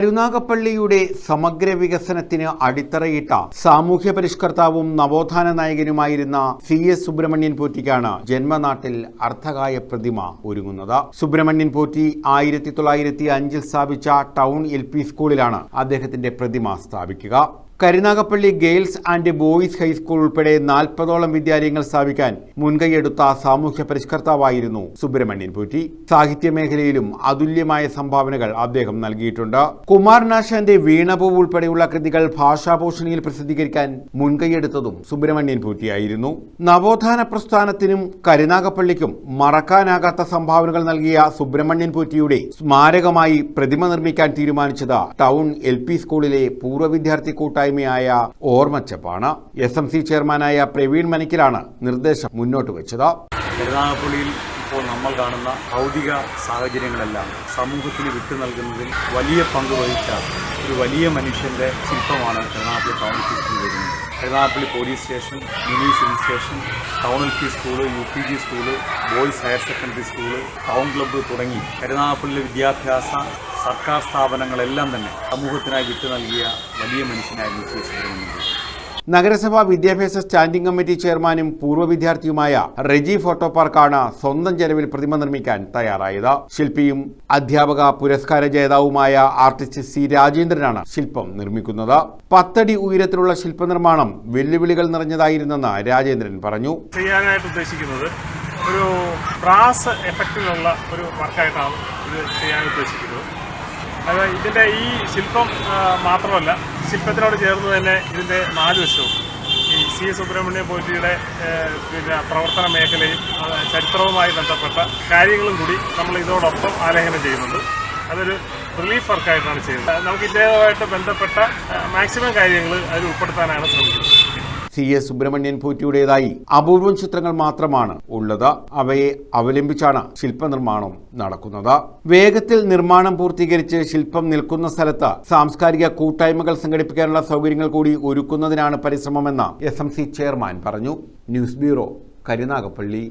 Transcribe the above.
കരുനാഗപ്പള്ളിയുടെ സമഗ്ര വികസനത്തിന് അടിത്തറയിട്ട സാമൂഹ്യ പരിഷ്കർത്താവും നവോത്ഥാന നായകനുമായിരുന്ന സി എസ് സുബ്രഹ്മണ്യൻ പോറ്റിക്കാണ് ജന്മനാട്ടിൽ അർത്ഥകായ പ്രതിമ ഒരുങ്ങുന്നത്. സുബ്രഹ്മണ്യൻ പോറ്റി ആയിരത്തി തൊള്ളായിരത്തി അഞ്ചിൽ സ്ഥാപിച്ച ടൗൺ എൽ പി സ്കൂളിലാണ് അദ്ദേഹത്തിന്റെ പ്രതിമ സ്ഥാപിക്കുക. Karunagappally girls and boys high school ഉൾപ്പെടെ നാൽപ്പതോളം വിദ്യാലയങ്ങൾ സ്ഥാപിക്കാൻ മുൻകൈയെടുത്ത സാമൂഹ്യ പരിഷ്കർത്താവായിരുന്നു സുബ്രഹ്മണ്യൻ പൂറ്റി. സാഹിത്യ മേഖലയിലും അതുല്യമായ സംഭാവനകൾ അദ്ദേഹം നൽകിയിട്ടുണ്ട്. കുമാരനാശാന്റെ വീണപൂവ് ഉൾപ്പെടെയുള്ള കൃതികൾ ഭാഷാഭൂഷണിയിൽ പ്രസിദ്ധീകരിക്കാൻ മുൻകൈയെടുത്തതും സുബ്രഹ്മണ്യൻ പൂറ്റിയായിരുന്നു. നവോത്ഥാന പ്രസ്ഥാനത്തിനും കരുനാഗപ്പള്ളിക്കും മറക്കാനാകാത്ത സംഭാവനകൾ നൽകിയ സുബ്രഹ്മണ്യൻ പൂറ്റിയുടെ സ്മാരകമായി പ്രതിമ നിർമ്മിക്കാൻ തീരുമാനിച്ചത് ടൗൺ എൽ സ്കൂളിലെ പൂർവ വിദ്യാർത്ഥി കൂട്ടായ്മയായ ഓർമ്മച്ചപ്പാണ്. എസ് എം സി ചെയർമാനായ പ്രവീൺ മനിക്കിലാണ് നിർദ്ദേശം മുന്നോട്ട് വെച്ചത്. കരുനാഗപ്പള്ളിയിൽ ഇപ്പോൾ നമ്മൾ കാണുന്ന ഭൗതിക സാഹചര്യങ്ങളെല്ലാം സമൂഹത്തിന് വിട്ടു നൽകുന്നതിൽ വലിയ പങ്ക് വഹിച്ച ഒരു വലിയ മനുഷ്യന്റെ ശില്പമാണ് എറണാകുളം ടൗൺ എൽ വരുന്നത് Karunagappally police station mini civil station town L P school U P G school boys higher secondary school town club തുടങ്ങി. എറണാകുളത്തിലെ വിദ്യാഭ്യാസ സർക്കാർ സ്ഥാപനങ്ങളെല്ലാം തന്നെ സമൂഹത്തിനായി വിട്ടു നൽകിയ വലിയ മനുഷ്യനായിരുന്നു ശ്രീ സുബ്രഹ്മണ്യൻ നഗരസഭാ വിദ്യാഭ്യാസ സ്റ്റാൻഡിംഗ് കമ്മിറ്റി ചെയർമാനും പൂർവ വിദ്യാർത്ഥിയുമായ റെജി ഫോട്ടോ പാർക്കാണ് സ്വന്തം ചെലവിൽ പ്രതിമ നിർമ്മിക്കാൻ തയ്യാറായത്. ശില്പിയും അധ്യാപക പുരസ്കാര ജേതാവുമായ ആർട്ടിസ്റ്റ് സി രാജേന്ദ്രനാണ് ശില്പം നിർമ്മിക്കുന്നത്. പത്തടി ഉയരത്തിലുള്ള ശില്പനിർമ്മാണം വെല്ലുവിളികൾ നിറഞ്ഞതായിരുന്നെന്ന് രാജേന്ദ്രൻ പറഞ്ഞു. ചെയ്യാനായിട്ട് ഉദ്ദേശിക്കുന്നത് ഒരു ബ്രാസ് എഫക്റ്റിലുള്ള ഒരു വർക്കായിട്ടാണ് ഇത് ചെയ്യാൻ ഉദ്ദേശിക്കുന്നത്. അത് ഇതിന്റെ ഈ ശില്പം മാത്രമല്ല ശില്പത്തിനോട് ചേർന്ന് തന്നെ ഇതിന്റെ നാല് വശവും. ഈ സി സുബ്രഹ്മണ്യ പോറ്റിയുടെ പിന്നെ പ്രവർത്തന മേഖലയും ചരിത്രവുമായി ബന്ധപ്പെട്ട കാര്യങ്ങളും കൂടി നമ്മൾ ഇതോടൊപ്പം ആലേഖനം ചെയ്യുന്നുണ്ട്. അതൊരു റിലീഫ് വർക്കായിട്ടാണ് ചെയ്യുന്നത്. നമുക്ക് ഇദ്ദേഹമായിട്ട് ബന്ധപ്പെട്ട മാക്സിമം കാര്യങ്ങൾ അതിൽ ഉൾപ്പെടുത്താനാണ് ശ്രമിക്കുന്നത്. സി എസ് സുബ്രഹ്മണ്യൻ പൂറ്റിയുടേതായി അപൂർവം ചിത്രങ്ങൾ മാത്രമാണ് ഉള്ളത്. അവയെ അവലംബിച്ചാണ് ശില്പനിർമ്മാണം നടക്കുന്നത്. വേഗത്തിൽ നിർമ്മാണം പൂർത്തീകരിച്ച് ശില്പം നിൽക്കുന്ന സ്ഥലത്ത് സാംസ്കാരിക കൂട്ടായ്മകൾ സംഘടിപ്പിക്കാനുള്ള സൗകര്യങ്ങൾ കൂടി ഒരുക്കുന്നതിനാണ് പരിശ്രമമെന്ന് എസ് എം സി ചെയർമാൻ പറഞ്ഞു. News bureau Karunagappally.